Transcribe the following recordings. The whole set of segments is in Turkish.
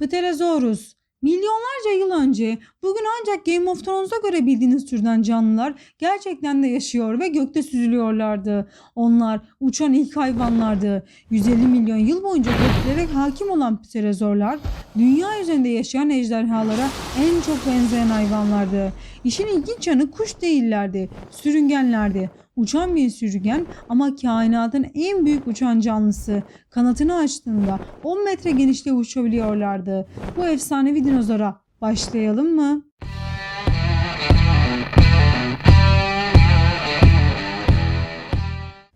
Pterosaurus. Milyonlarca yıl önce bugün ancak Game of Thrones'a göre bildiğiniz türden canlılar gerçekten de yaşıyor ve gökte süzülüyorlardı. Onlar uçan ilk hayvanlardı. 150 milyon yıl boyunca göklere hakim olan pterozorlar dünya üzerinde yaşayan ejderhalara en çok benzeyen hayvanlardı. İşin ilginç yanı kuş değillerdi, sürüngenlerdi. Uçan bir sürüngen ama kainatın en büyük uçan canlısı. Kanatını açtığında 10 metre genişliğe uçabiliyorlardı. Bu efsanevi dinozora başlayalım mı?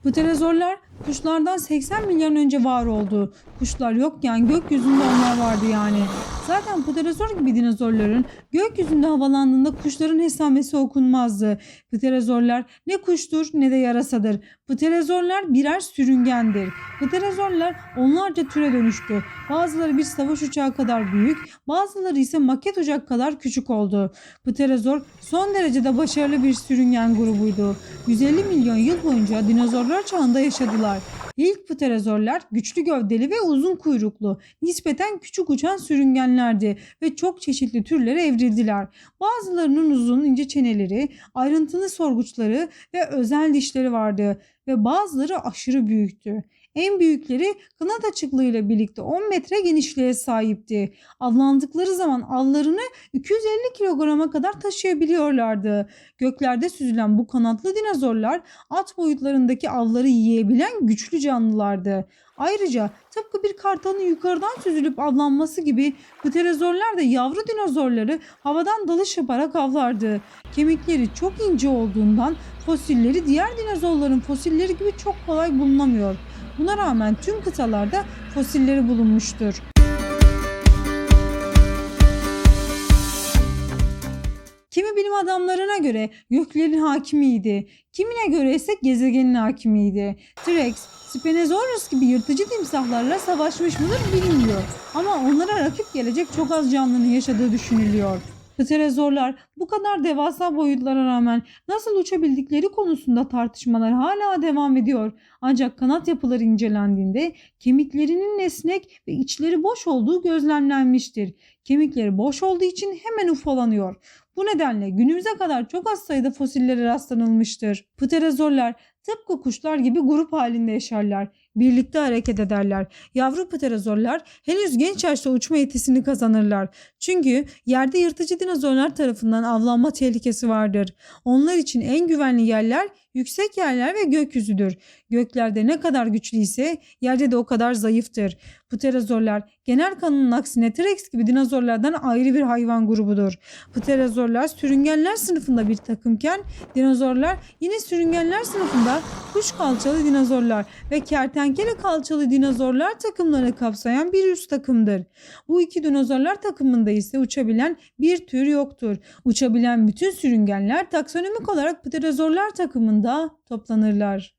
Pterozorlar kuşlardan 80 milyon önce var oldu. Kuşlar yokken gökyüzünde onlar vardı yani. Zaten pterozor gibi dinozorların gökyüzünde havalandığında kuşların hesamesi okunmazdı. Pterozorlar ne kuştur ne de yarasadır. Pterozorlar birer sürüngendir. Pterozorlar onlarca türe dönüştü. Bazıları bir savaş uçağı kadar büyük, bazıları ise maket uçak kadar küçük oldu. Pterozor son derecede başarılı bir sürüngen grubuydu. 150 milyon yıl boyunca dinozorlar çağında yaşadılar. İlk pterozorlar güçlü gövdeli ve uzun kuyruklu, nispeten küçük uçan sürüngenlerdi ve çok çeşitli türlere evrildiler. Bazılarının uzun ince çeneleri, ayrıntılı sorguçları ve özel dişleri vardı ve bazıları aşırı büyüktü. En büyükleri kanat açıklığıyla birlikte 10 metre genişliğe sahipti. Avlandıkları zaman avlarını 250 kilograma kadar taşıyabiliyorlardı. Göklerde süzülen bu kanatlı dinozorlar at boyutlarındaki avları yiyebilen güçlü canlılardı. Ayrıca tıpkı bir kartalın yukarıdan süzülüp avlanması gibi pterozorlar da yavru dinozorları havadan dalış yaparak avlardı. Kemikleri çok ince olduğundan fosilleri diğer dinozorların fosilleri gibi çok kolay bulunamıyor. Buna rağmen tüm kıtalarda fosilleri bulunmuştur. Kimi bilim adamlarına göre göklerin hakimiydi. Kimine göre ise gezegenin hakimiydi. T-Rex, Spinosaurus gibi yırtıcı timsahlarla savaşmış mıdır bilinmiyor. Ama onlara rakip gelecek çok az canlının yaşadığı düşünülüyor. Pterozorlar bu kadar devasa boyutlara rağmen nasıl uçabildikleri konusunda tartışmalar hala devam ediyor. Ancak kanat yapıları incelendiğinde kemiklerinin esnek ve içleri boş olduğu gözlemlenmiştir. Kemikleri boş olduğu için hemen ufalanıyor. Bu nedenle günümüze kadar çok az sayıda fosillere rastlanılmıştır. Pterozorlar tıpkı kuşlar gibi grup halinde yaşarlar. Birlikte hareket ederler. Yavru pterozorlar henüz genç yaşta uçma yetisini kazanırlar. Çünkü yerde yırtıcı dinozorlar tarafından avlanma tehlikesi vardır. Onlar için en güvenli yerler yüksek yerler ve gökyüzüdür. Göklerde ne kadar güçlü ise yerde de o kadar zayıftır. Pterozorlar genel kanının aksine T-Rex gibi dinozorlardan ayrı bir hayvan grubudur. Pterozorlar sürüngenler sınıfında bir takımken dinozorlar yine sürüngenler sınıfında kuş kalçalı dinozorlar ve kertenkele kalçalı dinozorlar takımlarını kapsayan bir üst takımdır. Bu iki dinozorlar takımında ise uçabilen bir tür yoktur. Uçabilen bütün sürüngenler taksonomik olarak pterozorlar takımında toplanırlar.